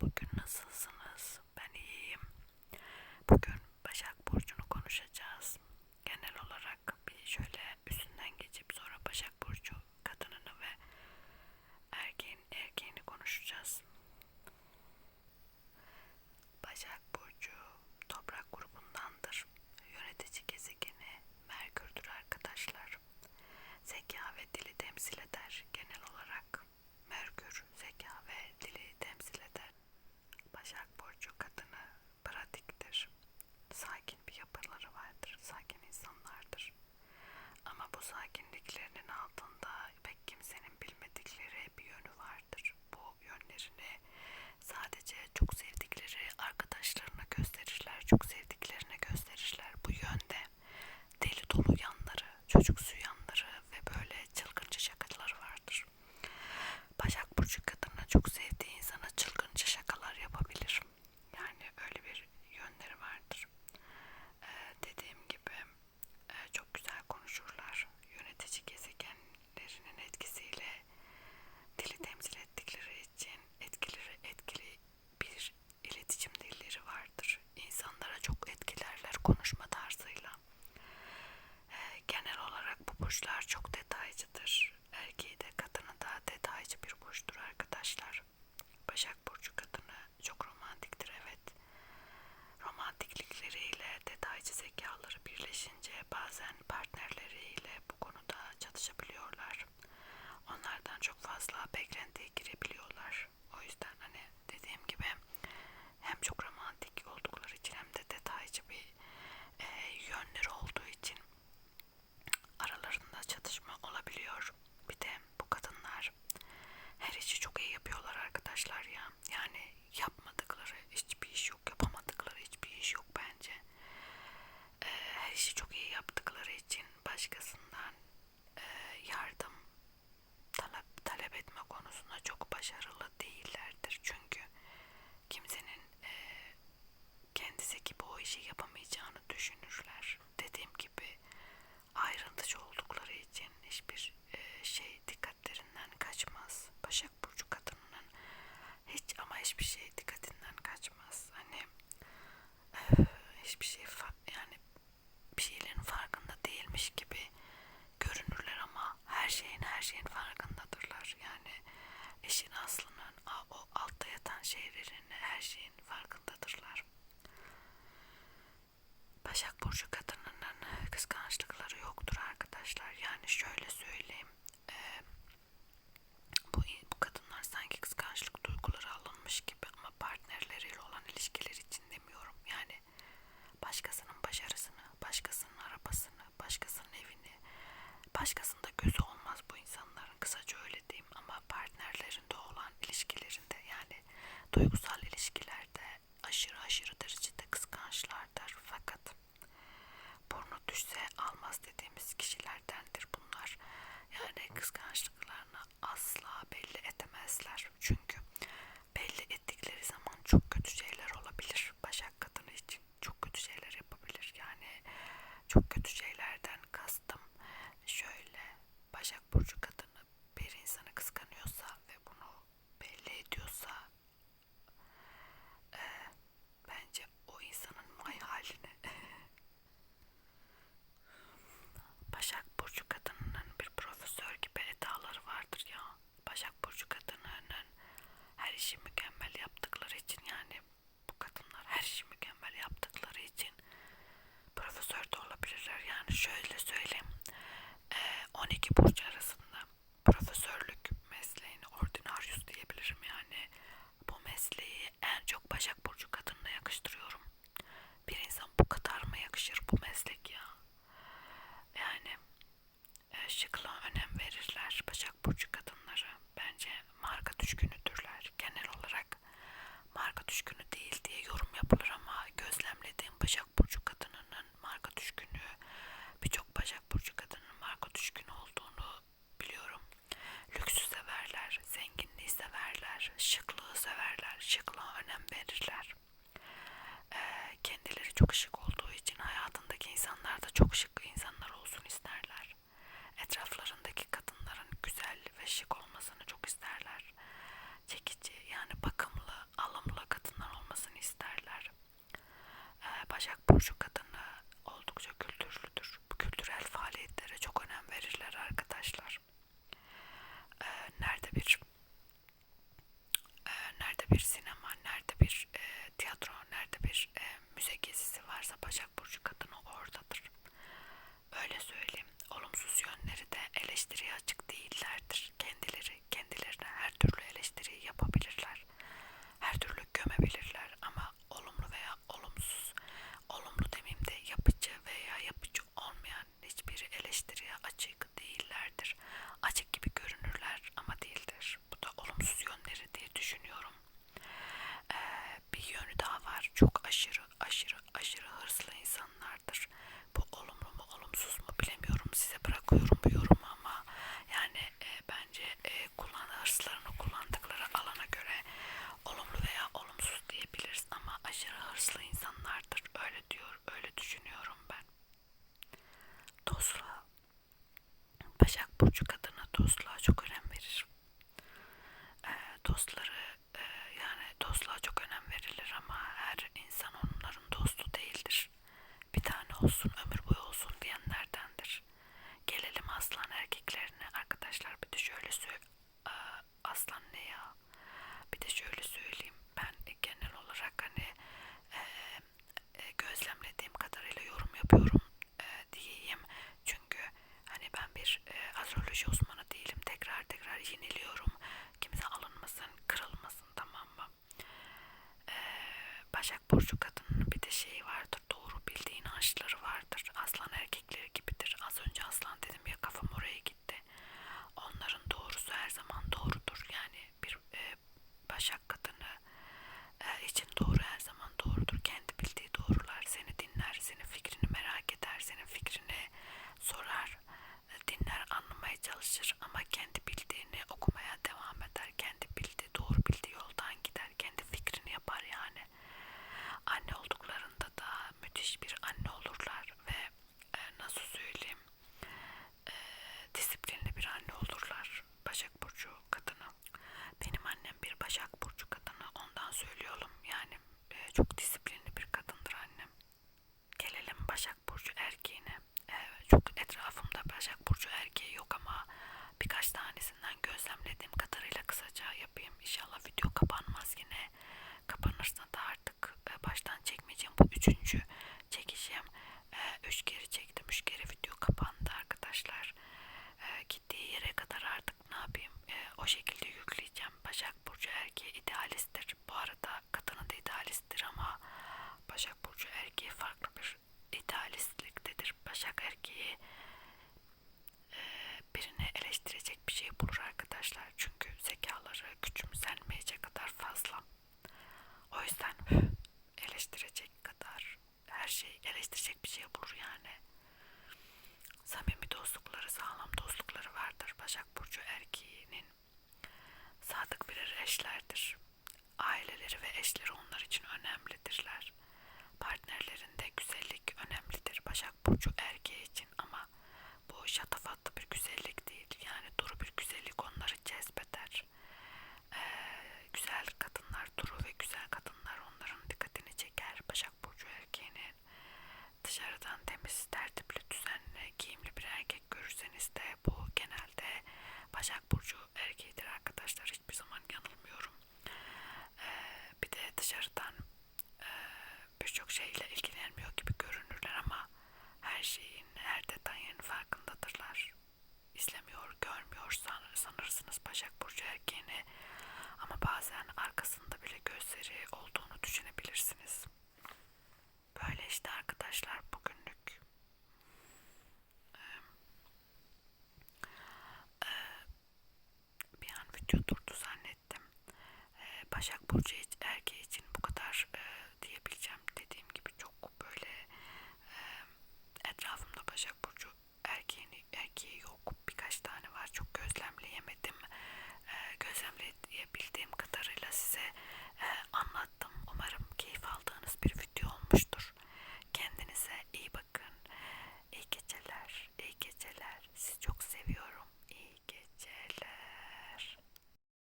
Bugün nasılsınız? şey yapamayacağını düşünürler. Dediğim gibi ayrıntıcı oldukları için hiçbir e, şey dikkatlerinden kaçmaz. Başak Burcu kadınının hiç ama hiçbir şey dikkatinden kaçmaz. Hani e, hiçbir şey yani bir şeylerin farkında değilmiş gibi görünürler ama her şeyin her şeyin farkındadırlar. Yani işin aslının o altta yatan şeylerin her şeyin farkındadırlar. X 化して dostları e, yani dostluğa çok önem verilir ama her insan onların dostu değildir. Bir tane olsun ömür boyu olsun diyenlerdendir. Gelelim aslan erkeklerine arkadaşlar bir de şöyle söyle. Aslan ne ya? çalışır ama kendi bildiğini okumaya devam eder. Kendi bildiği, doğru bildiği yoldan gider. Kendi fikrini yapar yani. Anne olduklarında da müthiş bir anne olurlar ve e, nasıl söyleyeyim e, disiplinli bir anne olurlar. Başak Burcu kadını. Benim annem bir Başak Burcu kadını. Ondan söylüyorum yani e, çok disiplinli baştan çekmeyeceğim. Bu üçüncü çekişim. E, üç kere çektim. Üç kere video kapandı arkadaşlar. E, gittiği yere kadar artık ne yapayım. E, o şekilde yükleyeceğim. Başak Burcu erkeği idealisttir. Bu arada kadını da idealisttir ama Başak Burcu sesleri onlar için önemlidirler. çok şeyle ilgilenmiyor gibi görünürler ama her şeyin, her detayın farkındadırlar. İzlemiyor, görmüyor sanırsınız Başak Burcu erkeğini ama bazen arkasında bile gözleri olduğunu düşünebilirsiniz. Böyle işte arkadaşlar bugünlük. Ee, bir an video durdu zannettim. Ee, Başak Burcu